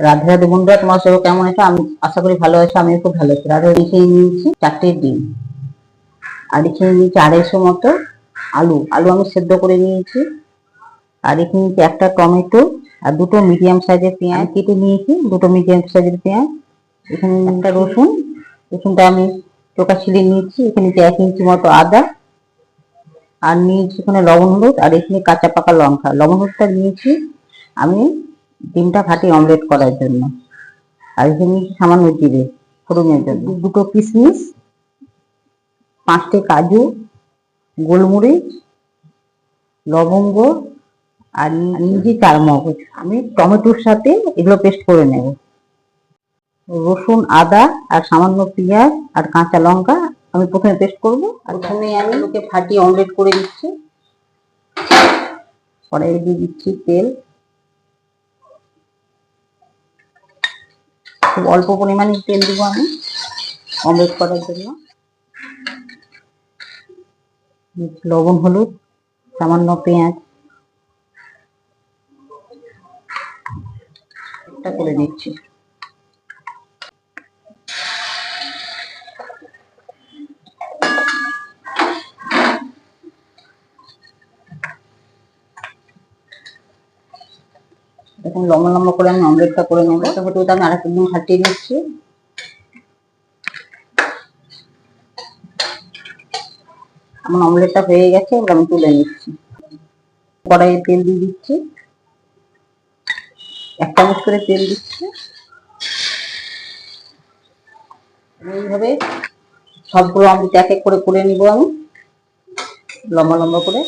রাধে রাধে বন্ধুরা তোমার সবাই কেমন আছো? আমি আশা করি ভালো আছো আমিও খুব ভালো আছি। রাধে লিখে নিয়েছি চারটে ডিম। আর এখানে নিয়েছি আড়াইশো মতো আলু। আলু আমি সেদ্ধ করে নিয়েছি। আর এখানে নিয়েছি একটা টমেটো আর দুটো মিডিয়াম সাইজের পেঁয়াজ। কেটে নিয়েছি দুটো মিডিয়াম সাইজের পেঁয়াজ। এখানে একটা রসুন। রসুনটা আমি চোখা ছিলে নিয়েছি। এখানে এক ইঞ্চি মতো আদা। আর নিয়েছি এখানে লবণ হলুদ। আর এখানে কাঁচা পাকা লঙ্কা। লবণ হলুদটা নিয়েছি আমি ডিমটা ফাটি অমলেট করার জন্য। আর এখানে সামান্য জিরে, ফোড়নের জন্য। দুটো কিশমিশ পাঁচটি কাজু, গোলমরিচ, লবঙ্গ, আর নিজে চার মগজ আমি টমেটোর সাথে এগুলো পেস্ট করে নেব। রসুন, আদা, আর সামান্য পেঁয়াজ, আর কাঁচা লঙ্কা আমি প্রথমে পেস্ট করব। আর প্রথমে আমি ওকে ফাটিয়ে অমলেট করে দিচ্ছি। কড়াইয়ে দিয়ে দিচ্ছি তেল। খুব অল্প পরিমাণে তেল দিব আমি অমলেট করার জন্য। লবণ, হলুদ, সামান্য পেঁয়াজ। একটা করে দিচ্ছি। দেখুন লম্বা লম্বা করে আমি অমলেটটা করে নেব। হতে হতে আমি আরেকটা ডিম ফাটিয়ে নিচ্ছি। আমার অমলেটটা হয়ে গেছে এবার আমি তুলে নিচ্ছি। কড়াইয়ে তেল দিয়ে দিচ্ছি। এক চামচ করে তেল দিচ্ছি। এইভাবে সবগুলো অমলেট এক এক করে করে নিব আমি। লম্বা লম্বা করে।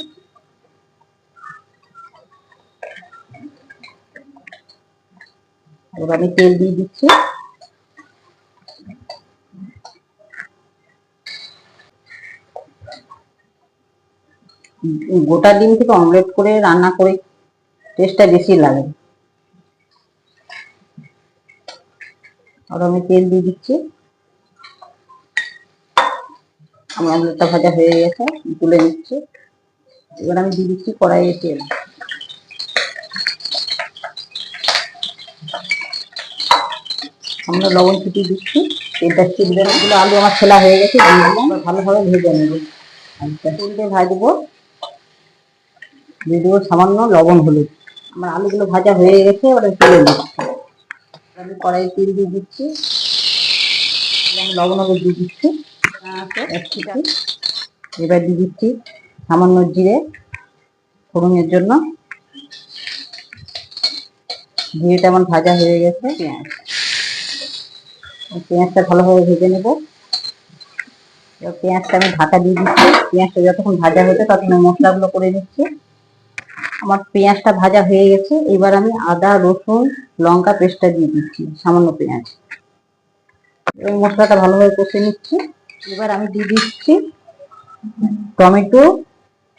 এবার আমি তেল দিয়ে দিচ্ছি। গোটা ডিম থেকে অমলেট করে রান্না করে টেস্টটা বেশি লাগে। আর আমি তেল দিয়ে দিচ্ছি। আমার অমলেটটা ভাজা হয়ে গেছে তুলে নিচ্ছি। এবার আমি দিয়ে দিচ্ছি কড়াইয়ে তেল। আমরা লবণ ছুটিয়ে দিচ্ছি তেলটা চিনবে না আলু আমার ছেলা হয়ে গেছে ভালোভাবে ভেজে নেব। আচ্ছা তেলটা ভাজবো দিয়ে দেবো সামান্য লবণ হলুদ। আমার আলুগুলো ভাজা হয়ে গেছে আমি তুলে নিচ্ছি। আমি কড়াই তেল দিয়ে দিচ্ছি। এবং লবণ হলুদ দিয়ে দিচ্ছি। এবার দিয়ে দিচ্ছি সামান্য জিরে ফোড়নের জন্য। জিরেটা আমার ভাজা হয়ে গেছে। পেঁয়াজ। পেঁয়াজটা ভালোভাবে ভেজে নেব। পেঁয়াজটা আমি ঢাকা দিয়ে দিচ্ছি। পেঁয়াজটা যতক্ষণ ভাজা হচ্ছে ততক্ষণ মশলাগুলো করে নিচ্ছি। আমার পেঁয়াজটা ভাজা হয়ে গেছে। এবার আমি আদা, রসুন, লঙ্কা পেস্টটা দিয়ে দিচ্ছি, সামান্য পেঁয়াজ। এবং মশলাটা ভালোভাবে কষে নিচ্ছি। এবার আমি দিয়ে দিচ্ছি টমেটো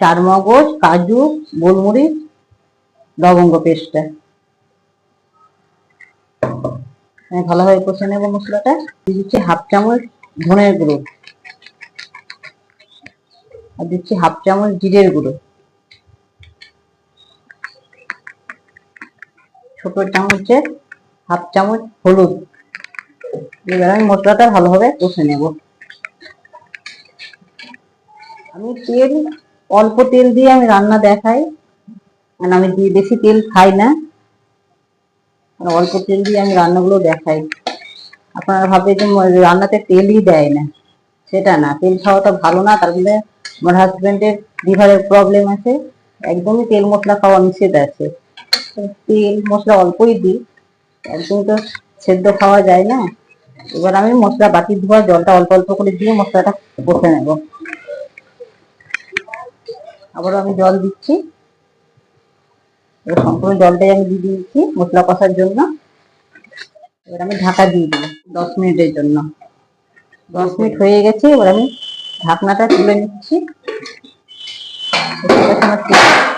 চার মগজ কাজু, গোলমরিচ, লবঙ্গ পেস্টটা। ভালোভাবে কষে নেব মশলাটা। দিচ্ছি হাফ চামচ ধনের গুঁড়ো। আর দিচ্ছি হাফ চামচ জিরের গুঁড়ো। ছোট চামচের হাফ চামচ হলুদ। এবার আমি মশলাটা ভালোভাবে কষে নেব। আমি তেল, অল্প তেল দিয়ে আমি রান্না দেখাই। কারণ আমি বেশি তেল খাই না। আর অল্প তেল দিয়ে আমি রান্নাগুলো দেখাই। আপনারা ভাবে যে রান্নাতে তেলই দেয় না। সেটা না, তেল খাওয়াটা ভালো না, তার মধ্যে আমার হাজবেন্ডের লিভারের প্রবলেম আছে। একদমই তেল মশলা খাওয়া নিষেধ আছে। তেল মশলা অল্পই দিই, একদমই তো সেদ্ধ খাওয়া যায় না। এবার আমি মশলা বাটি ধোয়া জলটা অল্প অল্প করে দিয়ে মশলাটা কষে নেব। আবারও আমি জল দিচ্ছি। এবার সম্পূর্ণ জলটাই আমি দিয়ে দিয়েছি মশলা কষার জন্য। এবার আমি ঢাকা দিয়ে দিই দশ মিনিটের জন্য। দশ মিনিট হয়ে গেছে, এবার আমি ঢাকনাটা তুলে নিচ্ছি।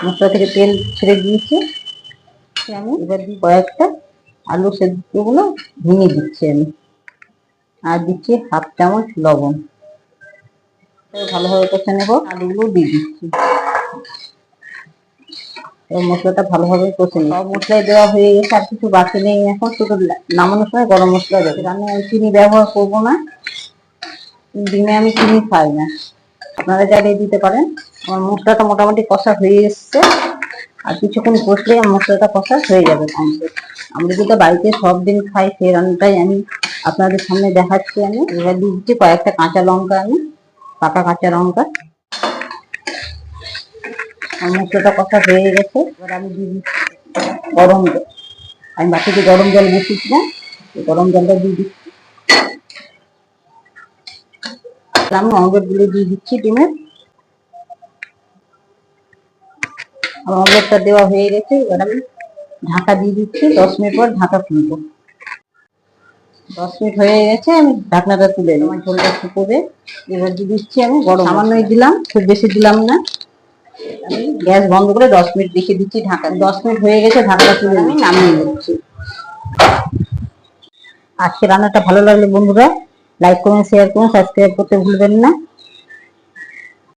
মশলা থেকে তেল ছেড়ে দিয়েছি। আমি এবার দিই কয়েকটা আলু সেদ্ধগুলো ভেঙে দিচ্ছি আমি। আর দিচ্ছি হাফ চামচ লবণ। ভালোভাবে কষে নেব। আলুগুলো দিয়ে দিচ্ছি। এবার মশলাটা ভালোভাবে কষে নিই। সব মশলাই দেওয়া হয়ে গেছে, আর কিছু বাকি নেই। এখন শুধু নামানোর সময় গরম মশলা দেবে। রান্নায় আমি চিনি ব্যবহার করব না। ডিমে আমি চিনি খাই না। আপনারা চাইলে দিতে পারেন। আমার মশলাটা মোটামুটি কষা হয়ে এসছে। আর কিছুক্ষণ কষলে মশলাটা কষা হয়ে যাবে আমরা যেটা বাড়িতে সব দিন খাই, সেই রান্নাটাই আমি আপনাদের সামনে দেখাচ্ছি আমি। এবার দিচ্ছি কয়েকটা কাঁচা লঙ্কা আমি, পাকা কাঁচা লঙ্কা। মশলাটা কষা হয়ে গেছে। এবার আমি দিয়ে দিচ্ছি গরম জল। আমি বাটিতে গরম জল বসিয়েছি না গরম জলটা দিয়ে দিচ্ছি। আমি অমলেটগুলো দিয়ে দিচ্ছি ডিমের আমার অমলেটটা দেওয়া হয়ে গেছে, এবার আমি ঢাকা দিয়ে দিচ্ছি, দশ মিনিট পর ঢাকা খুলবো। দশ মিনিট হয়ে গেছে, আমি ঢাকনাটা তুলে আমার ঝোলটা শুকোবে। এবার দিয়ে দিচ্ছি আমি গরম। সামান্যই দিলাম, খুব বেশি দিলাম না। আমি গ্যাস বন্ধ করে দশ মিনিট রেখে দিচ্ছি, ঢাকা দশ মিনিট হয়ে গেছে, ঢাকা তুলে আমি নামিয়ে নিচ্ছি। আজকে রান্নাটা ভালো লাগলে বন্ধুরা লাইক করুন শেয়ার করুন সাবস্ক্রাইব করতে ভুলবেন না।